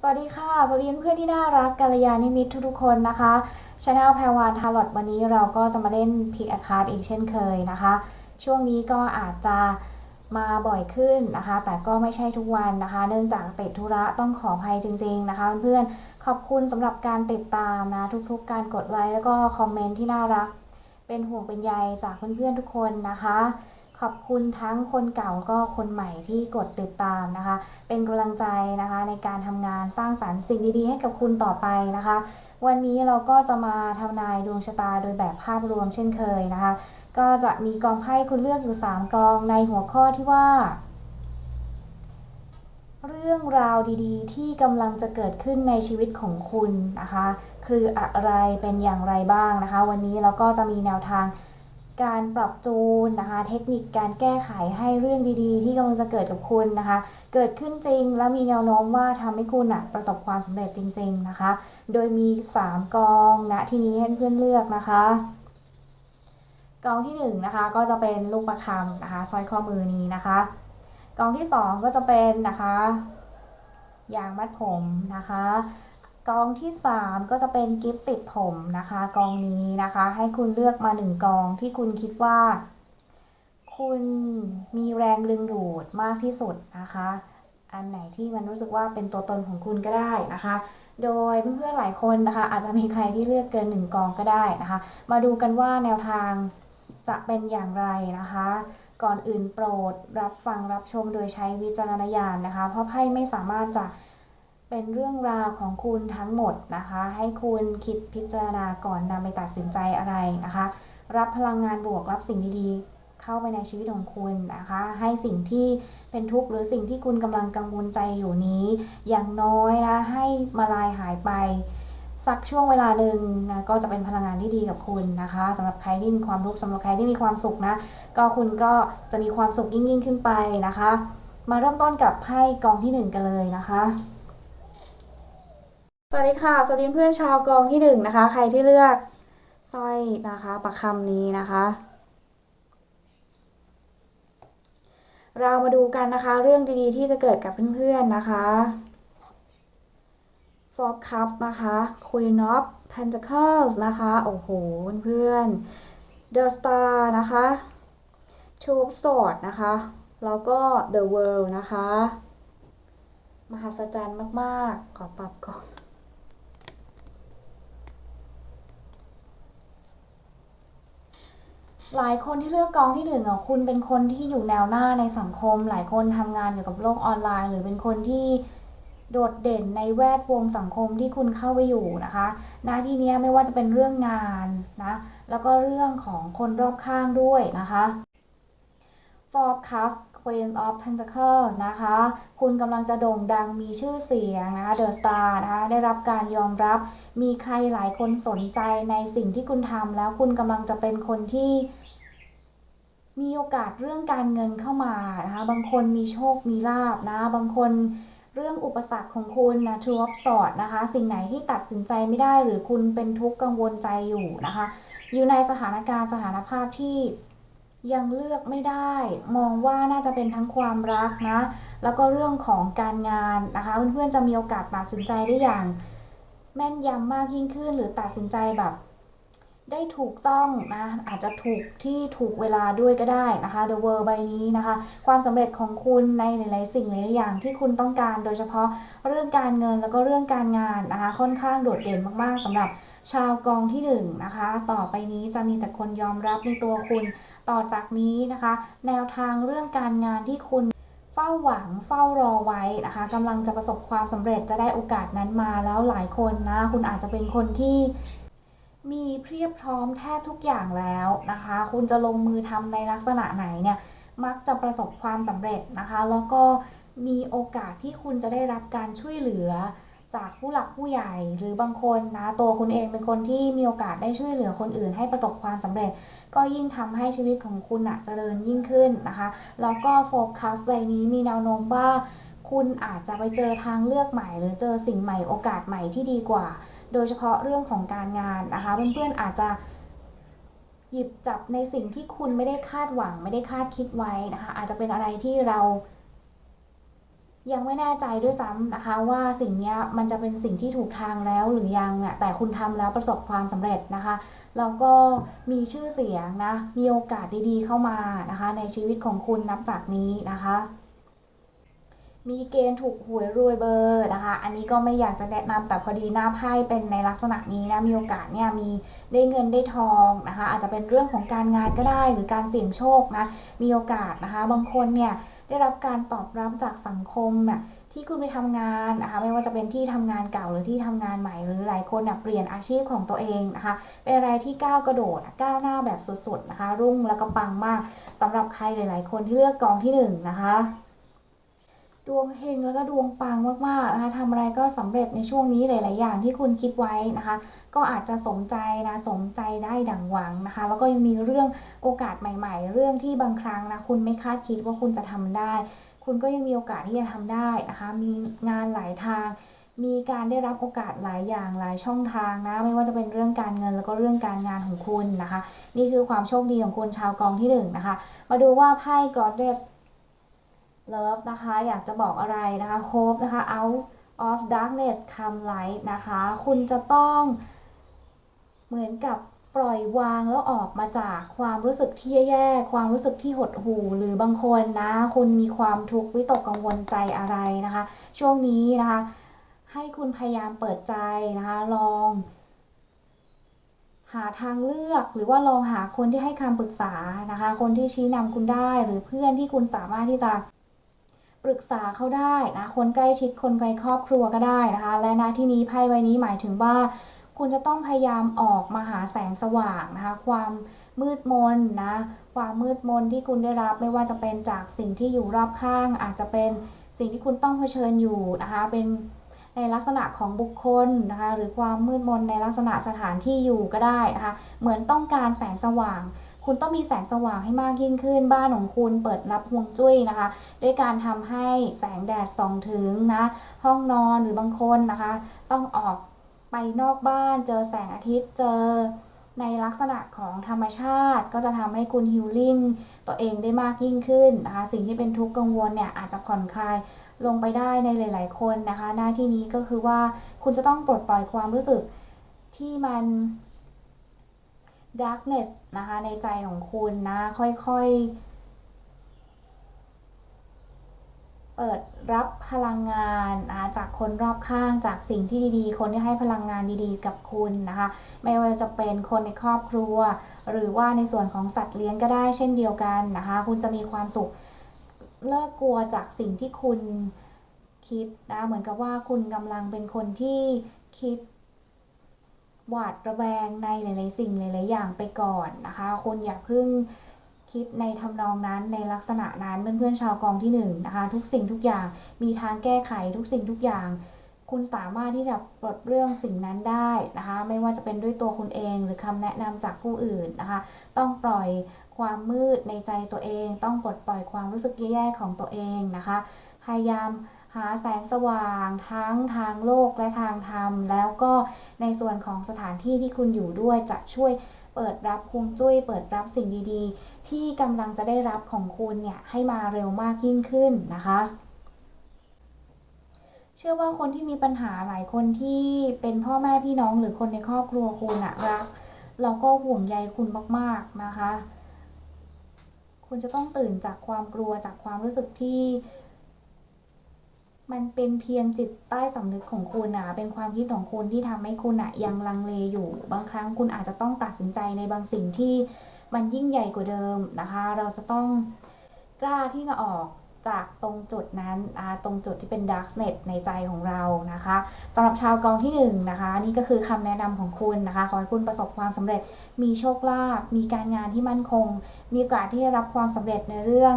สวัสดีค่ะ สวัสดีเพื่อนที่น่ารักกัลยาณิมิตรทุกๆคนนะคะช anel แพรวานทาร์ลอตวันนี้เราก็จะมาเล่นพิกอาคาร์ดอีกเช่นเคยนะคะ ช่วงนี้ก็อาจจะมาบ่อยขึ้นนะคะ แต่ก็ไม่ใช่ทุกวันนะคะ เนื่องจากติดธุระต้องขออภัยจริง ๆ นะคะ เพื่อนๆขอบคุณสำหรับการติดตามนะทุกๆ การกดไลค์แล้วก็คอมเมนต์ที่น่ารัก เป็นห่วงเป็นใยจากเพื่อนๆทุกคนนะคะ ขอบคุณทั้งคนเก่าก็คนใหม่ที่กดติดตามนะคะ เป็นกำลังใจนะคะในการทำงานสร้างสรรค์สิ่งดีๆ ให้กับคุณต่อไปนะคะ วันนี้เราก็จะมาทำนายดวงชะตาโดยแบบภาพรวมเช่นเคยนะคะ ก็จะมีกองไพ่คุณเลือกอยู่ 3 กองในหัวข้อที่ว่า เรื่องราวดีๆ ที่กำลังจะเกิดขึ้นในชีวิตของคุณนะคะ คืออะไรเป็นอย่างไรบ้างนะคะ วันนี้เราก็จะมีแนวทาง การปรับจูนนะคะ เทคนิคการแก้ไขให้เรื่องดีๆ ที่กำลังจะเกิดกับคุณนะคะ เกิดขึ้นจริงและมีแนวโน้มว่าทำให้คุณอะประสบความสำเร็จจริง ๆนะคะ โดยมี 3 กองนะที่นี้ให้เพื่อนเลือกนะคะกองที่1นงนะคะก็จะเป็นลูกประคำนะคะสร้อยข้อมือนี้นะคะกองที่ 2 ก็จะเป็นนะคะยางมัดผมนะคะ กองที่ 3 ก็จะเป็นกิฟต์ติดผมนะคะ กองนี้นะคะ ให้คุณเลือกมา 1 กองที่คุณคิดว่า คุณมีแรงดึงดูดมากที่สุดนะคะ อันไหนที่มันรู้สึกว่าเป็นตัวตนของคุณก็ได้นะคะ โดยเพื่อนๆหลายคนนะคะ อาจจะมีใครที่เลือกเกิน 1 กองก็ได้นะคะ มาดูกันว่าแนวทางจะเป็นอย่างไรนะคะ ก่อนอื่นโปรด รับฟังรับชมโดยใช้วิจารณญาณนะคะ เพราะไพ่ไม่สามารถจะ เป็นเรื่องราวของคุณทั้งหมดนะคะ ให้คุณคิดพิจารณาก่อนนำไปตัดสินใจอะไรนะคะ รับพลังงานบวกรับสิ่งดีๆ เข้าไปในชีวิตของคุณนะคะ ให้สิ่งที่เป็นทุกข์หรือสิ่งที่คุณกำลังกังวลใจอยู่นี้ อย่างน้อยนะให้มาลายหายไป สักช่วงเวลาหนึ่งนะก็จะเป็นพลังงานที่ดีกับคุณนะคะสำหรับใครที่มีความทุกข์สำหรับใครที่มีความสุขนะ ก็คุณก็จะมีความสุขยิ่งยิ่งขึ้นไปนะคะ มาเริ่มต้นกับไพ่กองที่หนึ่งกันเลยนะคะ สวัสดีค่ะ สวัสดีเพื่อนชาวกองที่หนึ่งนะคะ ใครที่เลือกสร้อยนะคะประคำนี้นะคะ เรามาดูกันนะคะ เรื่องดีๆ ที่จะเกิดกับเพื่อนๆนะคะ Four c u p นะคะ Queen of Pentacles นะคะ โอ้โห เพื่อนๆ The Star นะคะ Two of Swords นะคะ แล้วก็ The World นะคะ มหัศจรรย์มากๆ ขอปรับก่อน หลายคนที่เลือกกองที่หนึ่งอะคุณเป็นคนที่อยู่แนวหน้าในสังคม หลายคนทำงานเกี่ยวกับโลกออนไลน์ หรือเป็นคนที่โดดเด่นในแวดวงสังคมที่คุณเข้าไปอยู่นะคะ หน้าที่เนี้ยไม่ว่าจะเป็นเรื่องงานนะ แล้วก็เรื่องของคนรอบข้างด้วยนะคะฟอร์คัฟ Queen of Pentacles นะคะ คุณกำลังจะโด่งดังมีชื่อเสียงนะคะ The Star นะคะ ได้รับการยอมรับ มีใครหลายคนสนใจในสิ่งที่คุณทำแล้วคุณกำลังจะเป็นคนที่มีโอกาสเรื่องการเงินเข้ามานะคะ บางคนมีโชค มีลาบนะ บางคนเรื่องอุปสรรคของคุณนะ Two of Swords นะคะ สิ่งไหนที่ตัดสินใจไม่ได้หรือคุณเป็นทุกข์กังวลใจอยู่นะคะ อยู่ในสถานการณ์สถานภาพที่ ยังเลือกไม่ได้ มองว่าน่าจะเป็นทั้งความรักนะ แล้วก็เรื่องของการงานนะคะ เพื่อนๆจะมีโอกาสตัดสินใจได้อย่าง แม่นยำมากยิ่งขึ้น หรือตัดสินใจแบบ ได้ถูกต้องนะ อาจจะถูกที่ถูกเวลาด้วยก็ได้นะคะ The World ใบนี้นะคะ ความสำเร็จของคุณในหลายๆสิ่งหลายๆอย่างที่คุณต้องการ โดยเฉพาะเรื่องการเงินแล้วก็เรื่องการงานนะคะ ค่อนข้างโดดเด่นมากๆสำหรับ ชาวกองที่หนึ่งนะคะ ต่อไปนี้จะมีแต่คนยอมรับในตัวคุณ ต่อจากนี้นะคะ แนวทางเรื่องการงานที่คุณเฝ้าหวังเฝ้ารอไว้นะคะกำลังจะประสบความสำเร็จจะได้โอกาสนั้นมาแล้วหลายคนนะ คุณอาจจะเป็นคนที่มีเพียบพร้อมแทบทุกอย่างแล้วนะคะ คุณจะลงมือทำในลักษณะไหนเนี่ยมักจะประสบความสำเร็จนะคะ แล้วก็มีโอกาสที่คุณจะได้รับการช่วยเหลือ จากผู้หลักผู้ใหญ่หรือบางคนนะตัวคุณเองเป็นคนที่มีโอกาสได้ช่วยเหลือคนอื่นให้ประสบความสำเร็จ ก็ยิ่งทำให้ชีวิตของคุณอะเจริญยิ่งขึ้นนะคะแล้วก็โฟกัสใบนี้มีแนวโน้มว่าคุณอาจจะไปเจอทางเลือกใหม่ หรือเจอสิ่งใหม่โอกาสใหม่ที่ดีกว่า โดยเฉพาะเรื่องของการงานนะคะ เพื่อนๆอาจจะหยิบจับในสิ่งที่คุณไม่ได้คาดหวังไม่ได้คาดคิดไว้นะคะ อาจจะเป็นอะไรที่เรา ยังไม่แน่ใจด้วยซ้ำนะคะ ว่าสิ่งนี้มันจะเป็นสิ่งที่ถูกทางแล้วหรือยังเนี่ยแต่คุณทำแล้วประสบความสำเร็จนะคะแล้วก็มีชื่อเสียงนะมีโอกาสดีๆเข้ามานะคะ ในชีวิตของคุณนับจากนี้นะคะมีเกณฑ์ถูกหวยรวยเบอร์นะคะ อันนี้ก็ไม่อยากจะแนะนำแต่พอดีหน้าไพ่เป็นในลักษณะนี้นะ มีโอกาสเนี่ยมีได้เงินได้ทองนะคะ อาจจะเป็นเรื่องของการงานก็ได้หรือการเสี่ยงโชคนะ มีโอกาสนะคะ บางคนเนี่ย ได้รับการตอบรับจากสังคมน่ะที่คุณไปทำงานนะคะไม่ว่าจะเป็นที่ทำงานเก่าหรือที่ทำงานใหม่หรือหลายคนเปลี่ยนอาชีพของตัวเองนะคะเป็นอะไรที่ก้าวกระโดดก้าวหน้าแบบสุดๆนะคะ รุ่งแล้วก็ปังมากสำหรับใครหลาย ๆ คนที่เลือกกองที่หนึ่งนะคะ ดวงเฮงแล้วก็ดวงปังมากๆนะคะทำอะไรก็สำเร็จในช่วงนี้หลาย ๆ อย่างที่คุณคิดไว้นะคะ ก็อาจจะสมใจนะสมใจได้ดังหวังนะคะ แล้วก็ยังมีเรื่องโอกาสใหม่ ๆ เรื่องที่บางครั้งนะคุณไม่คาดคิดว่าคุณจะทำได้ คุณก็ยังมีโอกาสที่จะทำได้นะคะ มีงานหลายทาง มีการได้รับโอกาสหลายอย่างหลายช่องทางนะไม่ว่าจะเป็นเรื่องการเงินแล้วก็เรื่องการงานของคุณนะคะ นี่คือความโชคดีของคุณชาวกองที่หนึ่งนะคะมาดูว่าไพ่ Goddess love นะคะอยากจะบอกอะไรนะคะ hope นะคะ out of darkness come light นะคะ คุณจะต้องเหมือนกับปล่อยวางแล้วออกมาจากความรู้สึกที่แย่ๆความรู้สึกที่หดหู่หรือบางคนนะ คุณมีความทุกข์วิตกกังวลใจอะไรนะคะ ช่วงนี้นะคะ ให้คุณพยายามเปิดใจนะคะ ลอง หาทางเลือกหรือว่าลองหาคนที่ให้คำปรึกษานะคะ คนที่ชี้นำคุณได้หรือเพื่อนที่คุณสามารถที่จะ ปรึกษาเขาได้นะคนใกล้ชิดคนไกลครอบครัวก็ได้นะคะ และณที่นี้ไพ่ใบนี้หมายถึงว่า คุณจะต้องพยายามออกมาหาแสงสว่างนะคะ ความมืดมนนะความมืดมนที่คุณได้รับไม่ว่าจะเป็นจากสิ่งที่อยู่รอบข้าง อาจจะเป็นสิ่งที่คุณต้องเผชิญอยู่นะคะเป็นในลักษณะของบุคคลนะคะหรือความมืดมนในลักษณะสถานที่อยู่ก็ได้นะคะเหมือนต้องการแสงสว่าง คุณต้องมีแสงสว่างให้มากยิ่งขึ้น บ้านของคุณเปิดรับฮวงจุ้ยนะคะ ด้วยการทำให้แสงแดดส่องถึงนะ ห้องนอนหรือบางคนนะคะ ต้องออกไปนอกบ้าน เจอแสงอาทิตย์เจอในลักษณะของธรรมชาติก็จะทำให้คุณฮิลลิ่งตัวเองได้มากยิ่งขึ้นนะคะ สิ่งที่เป็นทุกข์กังวลเนี่ยอาจจะผ่อนคลายลงไปได้ในหลาย ๆ คนนะคะ หน้าที่นี้ก็คือว่าคุณจะต้องปลดปล่อยความรู้สึกที่มัน darkness นะคะ ในใจของคุณนะ ค่อยๆ เปิดรับพลังงานนะจากคนรอบข้างจากสิ่งที่ดีๆ คนที่ให้พลังงานดีๆ กับคุณนะคะ ไม่ว่าจะเป็นคนในครอบครัว หรือว่าในส่วนของสัตว์เลี้ยงก็ได้เช่นเดียวกันนะคะ คุณจะมีความสุขเลิกกลัวจากสิ่งที่คุณคิดนะ เหมือนกับว่าคุณกำลังเป็นคนที่คิด หวาดระแวงในหลาย ๆ สิ่งหลาย ๆ อย่างไปก่อนนะคะ คุณอย่าเพิ่งคิดในทำนองนั้นในลักษณะนั้นเพื่อน ๆ ชาวกองที่1นนะคะ ทุกสิ่งทุกอย่างมีทางแก้ไขทุกสิ่งทุกอย่าง คุณสามารถที่จะปลดเรื่องสิ่งนั้นได้นะคะ ไม่ว่าจะเป็นด้วยตัวคุณเองหรือคำแนะนำจากผู้อื่นนะคะ ต้องปล่อยความมืดในใจตัวเอง ต้องปลดปล่อยความรู้สึกแย่ ๆ ของตัวเองนะคะ พยายาม หาแสงสว่างทั้งทางโลกและทางธรรม แล้วก็ในส่วนของสถานที่ที่คุณอยู่ด้วยจะช่วยเปิดรับคุงจุ้ย เปิดรับสิ่งดีๆ ที่กำลังจะได้รับของคุณเนี่ยให้มาเร็วมากยิ่งขึ้นนะคะเชื่อว่าคนที่มีปัญหาหลายคนที่เป็นพ่อแม่พี่น้องหรือคนในครอบครัวคุณอะรักเราก็ห่วงใยคุณมากๆนะคะ คุณจะต้องตื่นจากความกลัวจากความรู้สึกที่ มันเป็นเพียงจิตใต้สำนึกของคุณนะเป็นความคิดของคุณที่ทำให้คุณอะยังลังเลอยู่ บางครั้งคุณอาจจะต้องตัดสินใจในบางสิ่งที่มันยิ่งใหญ่กว่าเดิมนะคะ เราจะต้องกล้าที่จะออกจากตรงจุดนั้นตรงจุดที่เป็น dark net ในใจของเรานะคะสำหรับชาวกองที่1นนะคะ นี่ก็คือคำแนะนำของคุณนะคะ ขอให้คุณประสบความสำเร็จ มีโชคลาภมีการงานที่มั่นคง มีโอกาสที่จะรับความสำเร็จในเรื่อง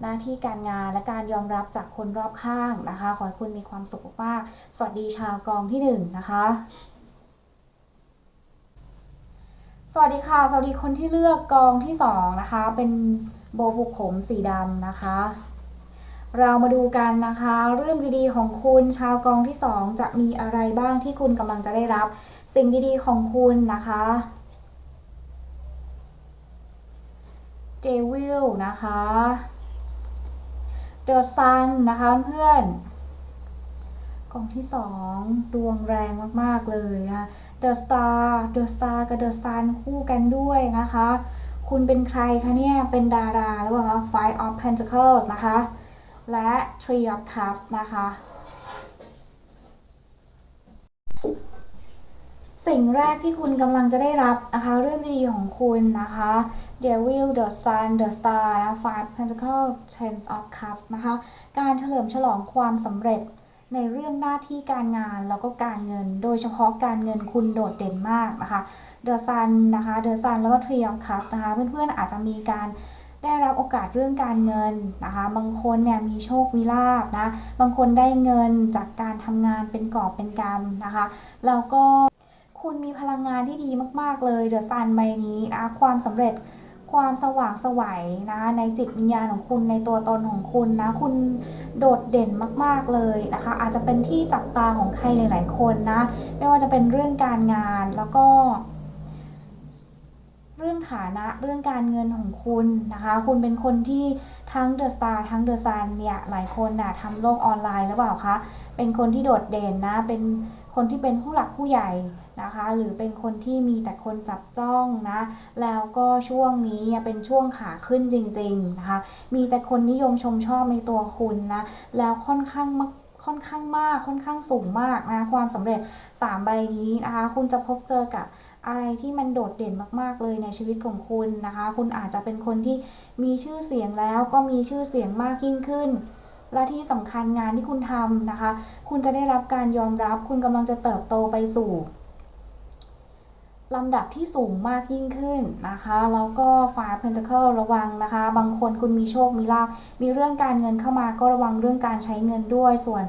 หน้าที่การงานและการยอมรับจากคนรอบข้างนะคะ ขอให้คุณมีความสุขมากสวัสดีชาวกองที่1นนะคะสวัสดีค่ะ สวัสดีคนที่เลือกกองที่2นะคะ เป็นโบผูกผมสีดำนะคะ เรามาดูกันนะคะ เรื่องดีๆของคุณชาวกองที่ 2 จะมีอะไรบ้างที่คุณกำลังจะได้รับ สิ่งดีๆของคุณนะคะเจวิลนะคะ เดอะซันนะคะเพื่อนกองที่สองดวงแรงมากๆเลยนะคะ The Star The Star กับ The Sun คู่กันด้วยนะคะ คุณเป็นใครคะเนี่ย เป็นดาราหรือเปล่าคะ Five of Pentacles นะคะ และ Three of Cups นะคะ สิ่งแรกที่คุณกำลังจะได้รับนะคะ เรื่องดีๆของคุณนะคะ Devil the Sun the Star นะ Five Pentacles Ten of Cups นะคะ การเฉลิมฉลองความสำเร็จในเรื่องหน้าที่การงานแล้วก็การเงิน โดยเฉพาะการเงินคุณโดดเด่นมากนะคะ The Sun นะคะ The Sun แล้วก็ Three of Cups นะคะ เพื่อนๆอาจจะมีการได้รับโอกาสเรื่องการเงินนะคะ บางคนเนี่ยมีโชคมีลาบนะ บางคนได้เงินจากการทำงานเป็นกอบเป็นกำนะคะ แล้วก็ คุณมีพลังงานที่ดีมาก ๆ เลยเดอะซันใบนี้นะความสำเร็จความสว่างสวัยนะในจิตวิญญาณของคุณในตัวตนของคุณนะ คุณโดดเด่นมาก ๆ เลยนะคะ อาจจะเป็นที่จับตาของใครหลาย ๆ คนนะ ไม่ว่าจะเป็นเรื่องการงานแล้วก็ เรื่องฐานะเรื่องการเงินของคุณนะคะ คุณเป็นคนที่ทั้งเดอะสตาร์ทั้งเดอะซันเนี่ยหลายคนน่ะทำโลกออนไลน์หรือเปล่าคะเป็นคนที่โดดเด่นนะ เป็นคนที่เป็นผู้หลักผู้ใหญ่ นะคะ หรือเป็นคนที่มีแต่คนจับจ้องนะ แล้วก็ช่วงนี้เป็นช่วงขาขึ้นจริงๆนะคะ มีแต่คนนิยมชมชอบในตัวคุณนะ แล้วค่อนข้างมากค่อนข้างมากค่อนข้างสูงมากนะความสำเร็จ 3 ใบนี้นะคะ คุณจะพบเจอกับอะไรที่มันโดดเด่นมาก ๆ เลยในชีวิตของคุณนะคะ คุณอาจจะเป็นคนที่มีชื่อเสียงแล้วก็มีชื่อเสียงมากยิ่งขึ้น และที่สำคัญงานที่คุณทำนะคะ คุณจะได้รับการยอมรับ คุณกำลังจะเติบโตไปสู่ ลำดับที่สูงมากยิ่งขึ้นนะคะ แล้วก็ฝ่าย Pentacle ระวังนะคะ บางคนคุณมีโชคมีลาภมีเรื่องการเงินเข้ามาก็ระวังเรื่องการใช้เงินด้วย ส่วน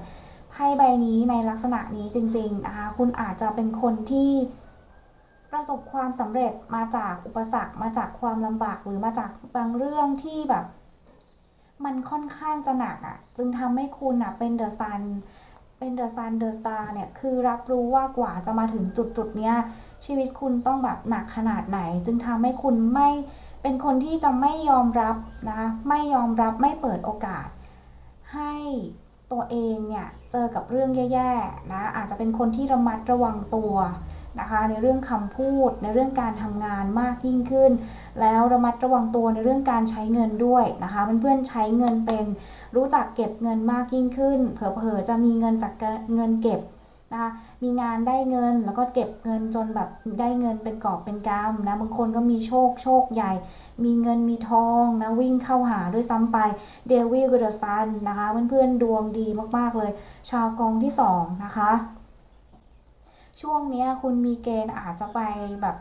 ไพ่ใบนี้ในลักษณะนี้จริงๆนะคะ คุณอาจจะเป็นคนที่ประสบความสำเร็จมาจากอุปสรรคมาจากความลำบากหรือมาจากบางเรื่องที่แบบ มันค่อนข้างจะหนักอะ่ะ จึงทำให้คุณอะเป็นเดอะซัน เป็นเดอะซันเดอะสตาร์เนี่ย คือรับรู้ว่ากว่าจะมาถึงจุดจุดเนี้ย ชีวิตคุณต้องแบบหนักขนาดไหน จึงทำให้คุณไม่เป็นคนที่จะไม่ยอมรับนะคะไม่ยอมรับไม่เปิดโอกาส ให้ตัวเองเนี่ย เจอกับเรื่องแย่ๆนะอาจจะเป็นคนที่ระมัดระวังตัว นะคะ ในเรื่องคำพูด ในเรื่องการทำงานมากยิ่งขึ้น แล้วระมัดระวังตัวในเรื่องการใช้เงินด้วยนะคะเพื่อนๆใช้เงินเป็น รู้จักเก็บเงินมากยิ่งขึ้น เผลอๆจะมีเงินจากเงินเก็บนะคะมีงานได้เงินแล้วก็เก็บเงินจนแบบได้เงินเป็นกอบเป็นกำนะบางคนก็มีโชคโชคใหญ่ มีเงินมีทองนะวิ่งเข้าหาด้วยซ้ำไปเดวิลกับเดอะซันนะคะเพื่อนๆดวงดีมากๆเลย ชาวกองที่สองนะคะ ช่วงนี้คุณมีเกณฑ์อาจจะไปแบบ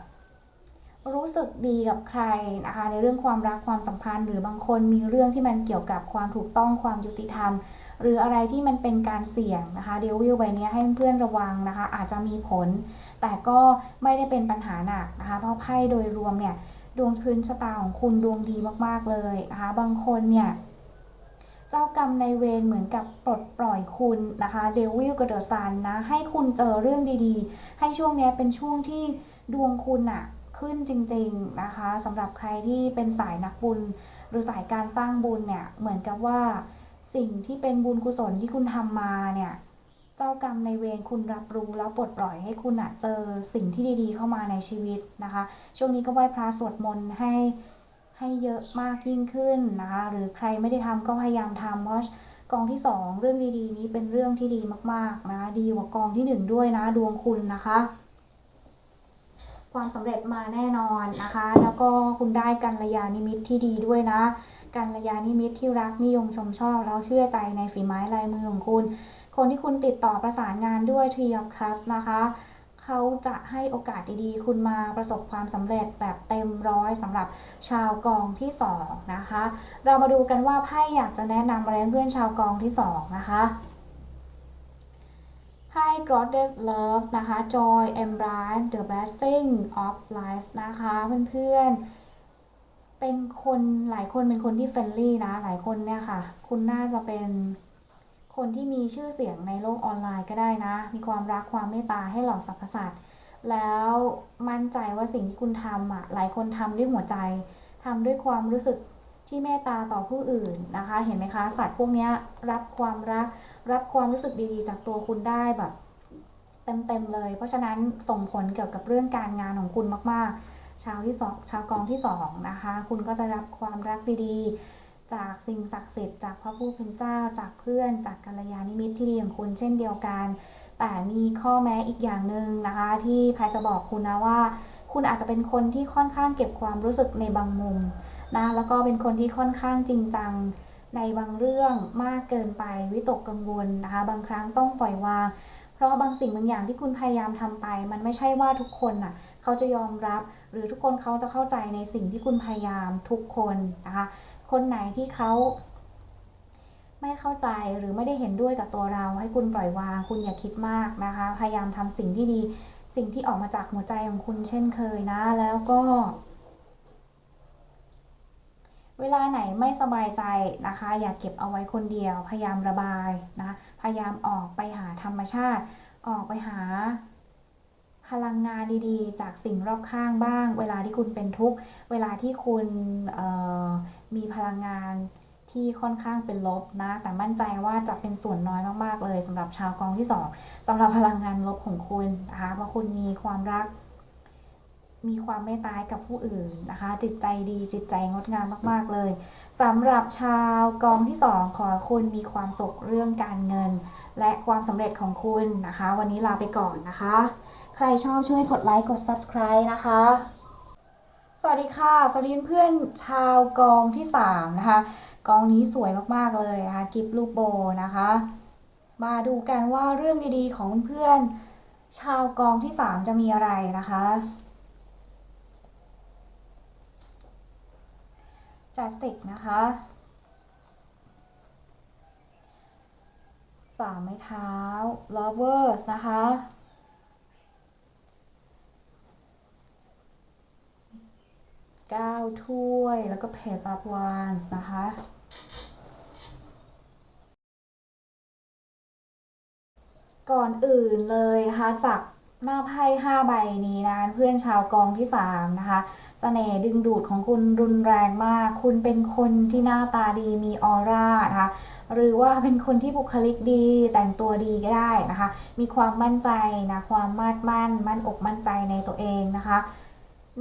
รู้สึกดีกับใครนะคะในเรื่องความรักความสัมพันธ์ หรือบางคนมีเรื่องที่มันเกี่ยวกับความถูกต้องความยุติธรรม หรืออะไรที่มันเป็นการเสี่ยงนะคะเดวิลใบนี้ให้เพื่อนระวังนะคะ อาจจะมีผล แต่ก็ไม่ได้เป็นปัญหาหนักนะคะเพราะไพ่โดยรวมเนี่ยดวงพื้นชะตาของคุณดวงดีมากๆเลยนะคะบางคนเนี่ย จ้ากรรมในเวรเหมือนกับปลดปล่อยคุณนะคะเดวิลกับเดอะซันนะ ให้คุณเจอเรื่องดีๆ ให้ช่วงนี้เป็นช่วงที่ดวงคุณอะขึ้นจริงๆนะคะสำหรับใครที่เป็นสายนักบุญ หรือสายการสร้างบุญเนี่ย เหมือนกับว่าสิ่งที่เป็นบุญกุศลที่คุณทำมาเนี่ย เจ้ากรรมในเวรคุณรับรู้แล้วปลดปล่อยให้คุณอะเจอสิ่งที่ดีๆ เข้ามาในชีวิตนะคะ ช่วงนี้ก็ไหว้พระสวดมนต์ให้ ให้เยอะมากยิ่งขึ้นนะคะหรือใครไม่ได้ทำก็พยายามทำเพราะกองที่สองเรื่องดีๆ นี้เป็นเรื่องที่ดีมากๆนะคะดีกว่ากองที่หนึ่งด้วยนะดวงคุณนะคะ ความสำเร็จมาแน่นอนนะคะ แล้วก็คุณได้กัลยาณิมิตที่ดีด้วยนะกัลยาณิมิตที่รักนิยมชมชอบแล้วเชื่อใจในฝีไม้ลายมือของคุณ คนที่คุณติดต่อประสานงานด้วย Tree of Cups นะคะ เขาจะให้โอกาสดีๆ คุณมาประสบความสำเร็จแบบเต็มร้อยสำหรับชาวกองที่ 2 นะคะ เรามาดูกันว่าไพ่อยากจะแนะนำอะไรเพื่อนชาวกองที่ 2 นะคะไพ่ Goddess Love นะคะ Joy Embrace the Blessing of Life นะคะเพื่อนๆเป็นคนหลายคนเป็นคนที่เฟรนลี่นะ หลายคนเนี่ยค่ะ คุณน่าจะเป็น คนที่มีชื่อเสียงในโลกออนไลน์ก็ได้นะ มีความรักความเมตตาให้เหล่าสรรพสัตว์แล้วมั่นใจว่าสิ่งที่คุณทำอะหลายคนทำด้วยหัวใจทำด้วยความรู้สึกที่เมตตาต่อผู้อื่นนะคะ เห็นไหมคะ สัตว์พวกนี้รับความรัก รับความรู้สึกดีๆ จากตัวคุณได้แบบเต็มๆเลย เพราะฉะนั้นส่งผลเกี่ยวกับเรื่องการงานของคุณมากๆ ชาวที่สองชาวกองที่สองนะคะ คุณก็จะรับความรักดีๆ จากสิ่งศักดิ์สิทธิ์จากพระผู้เป็นเจ้า จากเพื่อน จากกัลยาณมิตรที่ดีของคุณเช่นเดียวกัน แต่มีข้อแม้อีกอย่างหนึ่งนะคะ ที่แพรจะบอกคุณนะว่า คุณอาจจะเป็นคนที่ค่อนข้างเก็บความรู้สึกในบางมุมนะแล้วก็เป็นคนที่ค่อนข้างจริงจังในบางเรื่องมากเกินไปวิตกกังวลนะคะ บางครั้งต้องปล่อยวาง เพราะบางสิ่งบางอย่างที่คุณพยายามทำไป มันไม่ใช่ว่าทุกคนน่ะเขาจะยอมรับ หรือทุกคนเขาจะเข้าใจในสิ่งที่คุณพยายามทุกคนนะคะ คนไหนที่เขาไม่เข้าใจหรือไม่ได้เห็นด้วยกับตัวเรา ให้คุณปล่อยวาง คุณอย่าคิดมากนะคะ พยายามทำสิ่งที่ดี สิ่งที่ออกมาจากหัวใจของคุณเช่นเคยนะ แล้วก็ เวลาไหนไม่สบายใจนะคะ อย่าเก็บเอาไว้คนเดียว พยายามระบายนะ พยายามออกไปหาธรรมชาติ ออกไปหา พลังงานดีๆ จากสิ่งรอบข้างบ้าง เวลาที่คุณเป็นทุกข์ เวลาที่คุณมีพลังงานที่ค่อนข้างเป็นลบนะ แต่มั่นใจว่าจะเป็นส่วนน้อยมากๆ เลยสำหรับชาวกองที่ 2สำหรับพลังงานลบของคุณนะคะเพราคุณมีความรัก มีความเมตตากับผู้อื่นนะคะ จิตใจดีจิตใจงดงามมากๆเลยสำหรับชาวกองที่ 2 ขอคุณมีความสุขเรื่องการเงิน และความสำเร็จของคุณนะคะ วันนี้ลาไปก่อนนะคะ ใครชอบช่วยกดไลค์กด subscribe นะคะ สวัสดีค่ะ สวัสดีเพื่อนชาวกองที่ 3 นะคะ กองนี้สวยมากๆเลยนะคะ กิฟลูกโบนะคะ มาดูกันว่าเรื่องดีๆของเพื่อนชาวกองที่ 3 จะมีอะไรนะคะ จัสติกนะคะสามไม้เท้า lovers นะคะ เก้าถ้วย แล้วก็ page of wands นะคะ ก่อนอื่นเลยนะคะจากหน้าไพ่5ใบนี้นะเพื่อนชาวกองที่ 3 นะคะสเสน่ห์ดึงดูดของคุณรุนแรงมาก คุณเป็นคนที่หน้าตาดีมีออร่านะคะหรือว่าเป็นคนที่บุคลิกดีแต่งตัวดีก็ได้นะคะ มีความมั่นใจนะความมาดมั่นมั่นอกมั่นใจในตัวเองนะคะ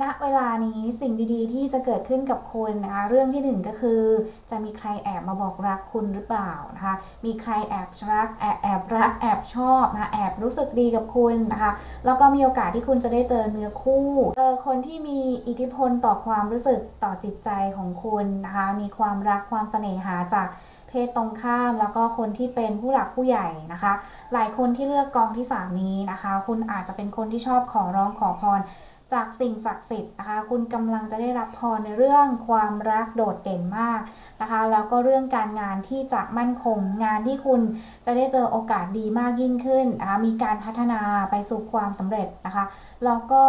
ณเวลานี้สิ่งดีๆ ที่จะเกิดขึ้นกับคุณนะคะเรื่องที่หนึ่งก็คือ จะมีใครแอบมาบอกรักคุณหรือเปล่านะคะมีใครแอบรักแอบแอบรักแอบชอบนะแอบรู้สึกดีกับคุณนะคะแล้วก็มีโอกาสที่คุณจะได้เจอเนื้อคู่เจอคนที่มีอิทธิพลต่อความรู้สึกต่อจิตใจของคุณนะคะมีความรักความเสน่หาจากเพศตรงข้ามแล้วก็คนที่เป็นผู้หลักผู้ใหญ่นะคะ หลายคนที่เลือกกองที่สามนี้นะคะ คุณอาจจะเป็นคนที่ชอบขอร้องขอพร จากสิ่งศักดิ์สิทธิ์นะคะ คุณกำลังจะได้รับพรในเรื่องความรักโดดเด่นมากนะคะ แล้วก็เรื่องการงานที่จะมั่นคง งานที่คุณจะได้เจอโอกาสดีมากยิ่งขึ้นนะคะ มีการพัฒนาไปสู่ความสำเร็จนะคะ แล้วก็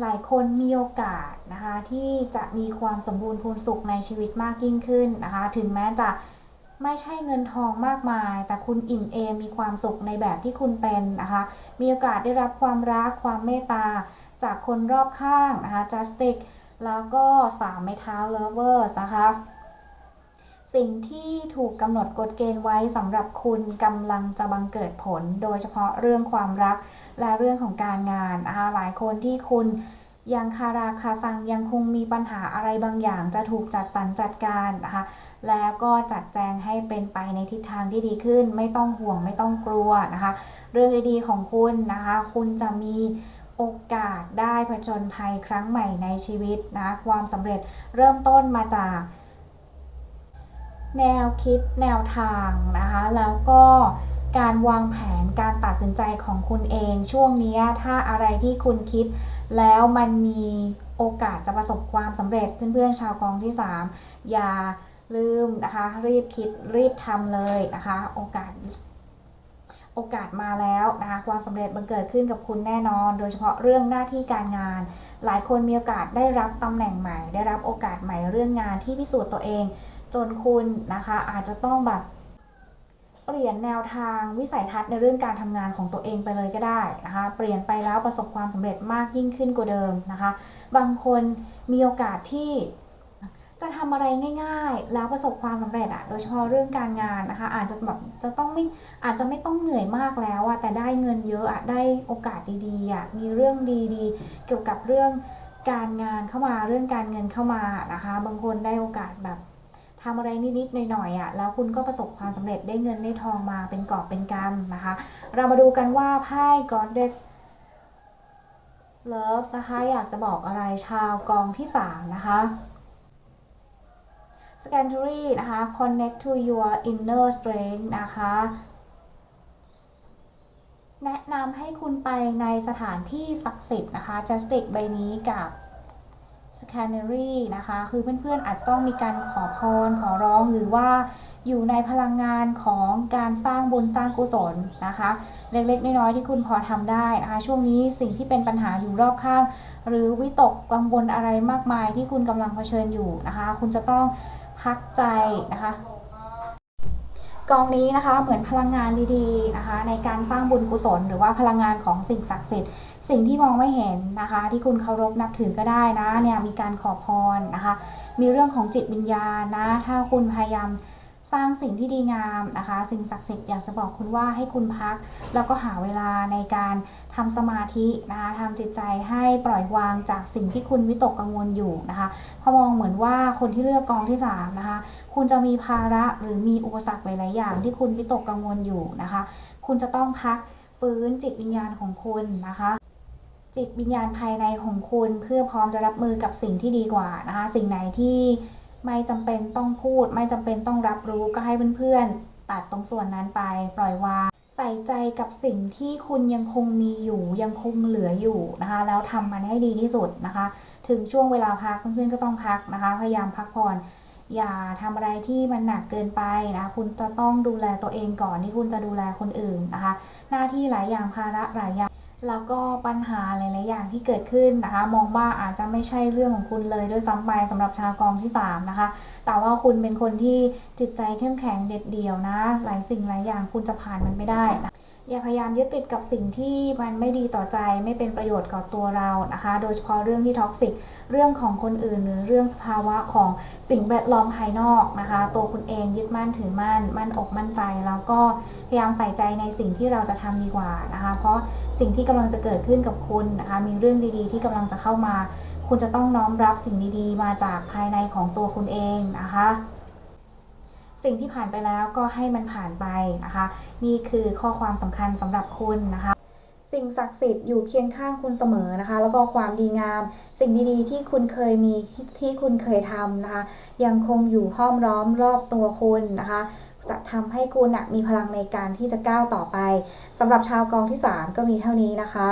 หลายคนมีโอกาสนะคะที่จะมีความสมบูรณ์พูนสุขในชีวิตมากยิ่งขึ้นนะคะ ถึงแม้จะไม่ใช่เงินทองมากมาย แต่คุณอิ่มเอมมีความสุขในแบบที่คุณเป็นนะคะ มีโอกาสได้รับความรักความเมตตา จากคนรอบข้างนะคะ justice แล้วก็สามไม้เท้า lovers นะคะสิ่งที่ถูกกำหนดกฎเกณฑ์ไว้สำหรับคุณกำลังจะบังเกิดผล โดยเฉพาะเรื่องความรักและเรื่องของการงานนะคะหลายคนที่คุณยังคาราคาซังยังคงมีปัญหาอะไรบางอย่างจะถูกจัดสรรจัดการนะคะแล้วก็จัดแจงให้เป็นไปในทิศทางที่ดีขึ้น ไม่ต้องห่วงไม่ต้องกลัวนะคะ เรื่องดีๆของคุณนะคะ คุณจะมี โอกาสได้ผจญภัยครั้งใหม่ในชีวิตนะความสำเร็จเริ่มต้นมาจาก แนวคิดแนวทางนะคะแล้วก็การวางแผนการตัดสินใจของคุณเอง ช่วงนี้ถ้าอะไรที่คุณคิด แล้วมันมีโอกาสจะประสบความสำเร็จเพื่อนๆชาวกองที่ 3 อย่าลืมนะคะ รีบคิดรีบทำเลยนะคะ โอกาส โอกาสมาแล้วนะคะความสำเร็จบังเกิดขึ้นกับคุณแน่นอน โดยเฉพาะเรื่องหน้าที่การงาน หลายคนมีโอกาสได้รับตำแหน่งใหม่ ได้รับโอกาสใหม่เรื่องงานที่พิสูจน์ตัวเอง จนคุณนะคะอาจจะต้องแบบเปลี่ยนแนวทางวิสัยทัศน์ในเรื่องการทำงานของตัวเองไปเลยก็ได้นะคะ เปลี่ยนไปแล้วประสบความสำเร็จมากยิ่งขึ้นกว่าเดิมนะคะ บางคนมีโอกาสที่ จะทำอะไรง่าย ๆ แล้วประสบความสำเร็จอะโดยเฉพาะเรื่องการงานนะคะ อาจจะแบบจะต้องไม่อาจจะไม่ต้องเหนื่อยมากแล้วอะแต่ได้เงินเยอะอะได้โอกาสดีๆอะมีเรื่องดีๆ เกี่ยวกับเรื่องการงานเข้ามาเรื่องการเงินเข้ามานะคะ บางคนได้โอกาสแบบทำอะไรนิดๆหน่อยๆอะแล้วคุณก็ประสบความสำเร็จได้เงินได้ทองมาเป็นกอบเป็นกำนะคะ เรามาดูกันว่าไพ่ Goddess Love นะคะ อยากจะบอกอะไรชาวกองที่ 3 นะคะ s c a n t u r y นะคะ connect to your inner strength นะคะ แนะนำให้คุณไปในสถานที่ศักดิ์สิทธิ์นะคะ justice ใบนี้กับ s c a n a r y นะคะ คือเพื่อนๆอาจจะต้องมีการขอพรขอร้องหรือว่าอยู่ในพลังงานของการสร้างบุญสร้างกุศลนะคะ เล็กๆ น้อยๆที่คุณพอทำได้นะคะ ช่วงนี้สิ่งที่เป็นปัญหาอยู่รอบข้าง หรือวิตกกังวลอะไรมากมายที่คุณกำลังเผชิญอยู่นะคะ คุณจะต้อง พักใจนะคะกองนี้นะคะเหมือนพลังงานดีๆนะคะ ในการสร้างบุญกุศล หรือว่าพลังงานของสิ่งศักดิ์สิทธิ์สิ่งที่มองไม่เห็นนะคะ ที่คุณเคารพนับถือก็ได้นะเนี่ยมีการขอพรนะคะ มีเรื่องของจิตวิญญาณนะถ้าคุณพยายาม สร้างสิ่งที่ดีงามนะคะ สิ่งศักดิ์สิทธิ์อยากจะบอกคุณว่าให้คุณพัก แล้วก็หาเวลาในการทำสมาธินะคะทำจิตใจให้ปล่อยวางจากสิ่งที่คุณวิตกกังวลอยู่นะคะพอมองเหมือนว่าคนที่เลือกกองที่3นะคะคุณจะมีภาระหรือมีอุปสรรคหลาย ๆ อย่างที่คุณวิตกกังวลอยู่นะคะ คุณจะต้องพักฟื้นจิตวิญญาณของคุณนะคะจิตวิญญาณภายในของคุณเพื่อพร้อมจะรับมือกับสิ่งที่ดีกว่านะคะ สิ่งไหนที่ ไม่จำเป็นต้องพูด ไม่จำเป็นต้องรับรู้ก็ให้เพื่อนๆ ตัดตรงส่วนนั้นไป ปล่อยวางใส่ใจกับสิ่งที่คุณยังคงมีอยู่ยังคงเหลืออยู่นะคะ แล้วทำมันให้ดีที่สุดนะคะ ถึงช่วงเวลาพักเพื่อนๆก็ต้องพักนะคะ พยายามพักผ่อนอย่าทำอะไรที่มันหนักเกินไปนะคุณจะต้องดูแลตัวเองก่อนที่คุณจะดูแลคนอื่นนะคะ หน้าที่หลายอย่างภาระหลายอย่าง แล้วก็ปัญหาหลาย ๆ อย่างที่เกิดขึ้นนะคะ มองว่าอาจจะไม่ใช่เรื่องของคุณเลยด้วยซ้ำไปสำหรับชาวกองที่ 3 นะคะ แต่ว่าคุณเป็นคนที่จิตใจเข้มแข็งเด็ดเดี่ยวนะ หลายสิ่งหลายอย่างคุณจะผ่านมันไม่ได้นะ อย่าพยายามยึดติดกับสิ่งที่มันไม่ดีต่อใจไม่เป็นประโยชน์กับตัวเรานะคะ โดยเฉพาะเรื่องที่ท็อกซิกเรื่องของคนอื่น หรือเรื่องสภาวะของสิ่งแวดล้อมภายนอกนะคะ ตัวคุณเองยึดมั่นถือมั่น มั่นอกมั่นใจ แล้วก็พยายามใส่ใจในสิ่งที่เราจะทำดีกว่านะคะ เพราะสิ่งที่กำลังจะเกิดขึ้นกับคุณนะคะ มีเรื่องดีๆ ที่กำลังจะเข้ามา คุณจะต้องน้อมรับสิ่งดีๆ มาจากภายในของตัวคุณเองนะคะ สิ่งที่ผ่านไปแล้วก็ให้มันผ่านไปนะคะ นี่คือข้อความสำคัญสำหรับคุณนะคะ สิ่งศักดิ์สิทธิ์อยู่เคียงข้างคุณเสมอนะคะ แล้วก็ความดีงาม สิ่งดีๆ ที่คุณเคยมีที่คุณเคยทำนะคะ ยังคงอยู่ห้อมล้อมรอบตัวคุณนะคะจะทำให้คุณนะมีพลังในการที่จะก้าวต่อไปสำหรับชาวกองที่ 3 ก็มีเท่านี้นะคะ